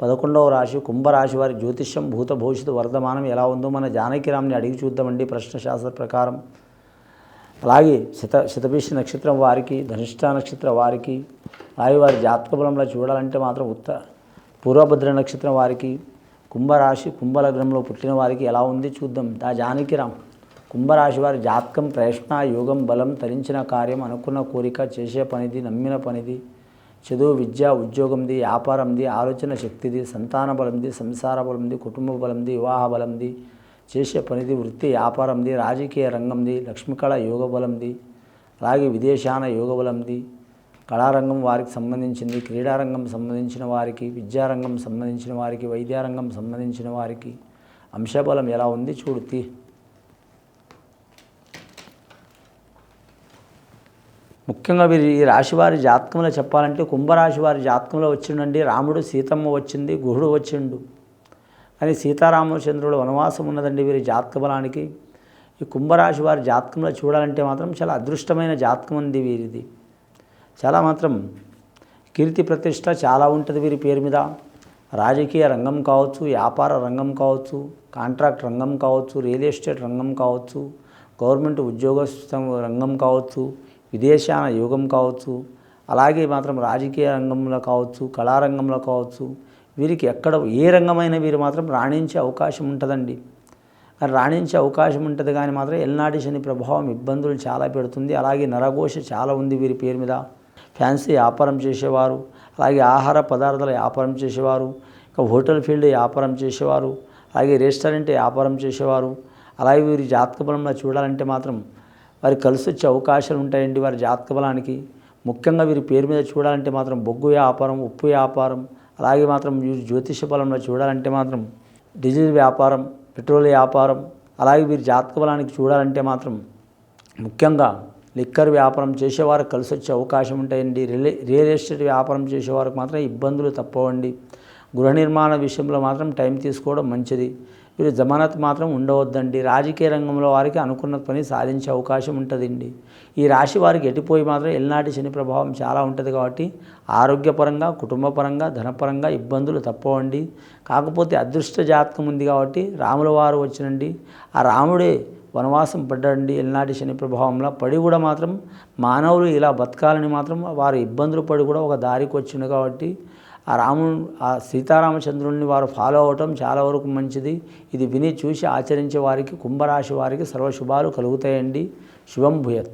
పదకొండవ రాశి కుంభరాశి వారి జ్యోతిష్యం భూత భవిష్యత్తు వర్ధమానం ఎలా ఉందో మన జానకిరామ్ని అడిగి చూద్దామండి ప్రశ్నశాస్త్ర ప్రకారం. అలాగే శత శతభిష నక్షత్రం వారికి ధనిష్ట నక్షత్రం వారికి అలాగే వారి జాతక బలంలో చూడాలంటే మాత్రం ఉత్త పూర్వభద్ర నక్షత్రం వారికి కుంభరాశి కుంభలగ్నంలో పుట్టిన వారికి ఎలా ఉంది చూద్దాం. దా జానకిరామ్ కుంభరాశి వారి జాతకం ప్రయత్న యోగం బలం తరించిన కార్యం అనుకున్న కోరిక చేసే పనిది నమ్మిన పనిది చదువు విద్య ఉద్యోగంది వ్యాపారంది ఆలోచన శక్తిది సంతాన బలంది సంసార బలంది కుటుంబ బలంది వివాహ బలంది చేసే పనిది వృత్తి వ్యాపారంది రాజకీయ రంగంది లక్ష్మీకళ యోగ బలంది అలాగే విదేశాన యోగ బలంది కళారంగం వారికి సంబంధించింది క్రీడారంగం సంబంధించిన వారికి విద్యారంగం సంబంధించిన వారికి వైద్యారంగం సంబంధించిన వారికి అంశబలం ఎలా ఉంది చూడు ముఖ్యంగా వీరి ఈ రాశివారి జాతకంలో చెప్పాలంటే కుంభరాశి వారి జాతకంలో వచ్చిండండి. రాముడు సీతమ్మ వచ్చింది గుహుడు వచ్చిండు. కానీ సీతారామచంద్రుడు వనవాసం ఉన్నదండి వీరి జాతక బలానికి. ఈ కుంభరాశి వారి జాతకంలో చూడాలంటే మాత్రం చాలా అదృష్టమైన జాతకం ఉంది వీరిది. చాలా మాత్రం కీర్తి ప్రతిష్ట చాలా ఉంటుంది వీరి పేరు మీద. రాజకీయ రంగం కావచ్చు వ్యాపార రంగం కావచ్చు కాంట్రాక్ట్ రంగం కావచ్చు రియల్ ఎస్టేట్ రంగం కావచ్చు గవర్నమెంట్ ఉద్యోగస్థ రంగం కావచ్చు విదేశాన యోగం కావచ్చు అలాగే మాత్రం రాజకీయ రంగంలో కావచ్చు కళారంగంలో కావచ్చు వీరికి ఎక్కడ ఏ రంగమైన వీరు మాత్రం రాణించే అవకాశం ఉంటుందండి. రాణించే అవకాశం ఉంటుంది కానీ మాత్రం ఎల్నాటి శని ప్రభావం ఇబ్బందులు చాలా పెడుతుంది. అలాగే నరఘోష చాలా ఉంది వీరి పేరు మీద. ఫ్యాన్సీ వ్యాపారం చేసేవారు అలాగే ఆహార పదార్థాల వ్యాపారం చేసేవారు ఇంకా హోటల్ ఫీల్డ్ వ్యాపారం చేసేవారు అలాగే రెస్టారెంట్ వ్యాపారం చేసేవారు అలాగే వీరి జాతక బలంలో చూడాలంటే మాత్రం వారికి కలిసి వచ్చే అవకాశాలు ఉంటాయండి వారి జాతక బలానికి. ముఖ్యంగా వీరి పేరు మీద చూడాలంటే మాత్రం బొగ్గు వ్యాపారం ఉప్పు వ్యాపారం అలాగే మాత్రం వీరి జ్యోతిష బలంలో చూడాలంటే మాత్రం డీజిల్ వ్యాపారం పెట్రోల్ వ్యాపారం అలాగే వీరి జాతక బలానికి చూడాలంటే మాత్రం ముఖ్యంగా లిక్కర్ వ్యాపారం చేసేవారు కలిసి వచ్చే అవకాశం ఉంటాయండి. రియల్ రియల్ ఎస్టేట్ వ్యాపారం చేసేవారికి మాత్రం ఇబ్బందులు తప్పవండి. గృహ నిర్మాణ విషయంలో మాత్రం టైం తీసుకోవడం మంచిది. వీరు జమానత్ మాత్రం ఉండవద్దండి. రాజకీయ రంగంలో వారికి అనుకున్న పని సాధించే అవకాశం ఉంటుందండి. ఈ రాశి వారికి ఎటుపోయి మాత్రం ఎల్నాటి శని ప్రభావం చాలా ఉంటుంది కాబట్టి ఆరోగ్యపరంగా కుటుంబపరంగా ధనపరంగా ఇబ్బందులు తప్పవండి. కాకపోతే అదృష్ట జాతకం ఉంది కాబట్టి రాముల వారు వచ్చినండి. ఆ రాముడే వనవాసం పడ్డండి ఎల్నాటి శని ప్రభావంలో. పడి కూడా మాత్రం మానవులు ఇలా బతకాలని మాత్రం వారు ఇబ్బందులు పడి కూడా ఒక దారికి వచ్చిండు కాబట్టి ఆ రాముడు ఆ సీతారామచంద్రుల్ని వారు ఫాలో అవటం చాలా వరకు మంచిది. ఇది విని చూసి ఆచరించే వారికి కుంభరాశి వారికి సర్వశుభాలు కలుగుతాయండి. శుభం భూయత్.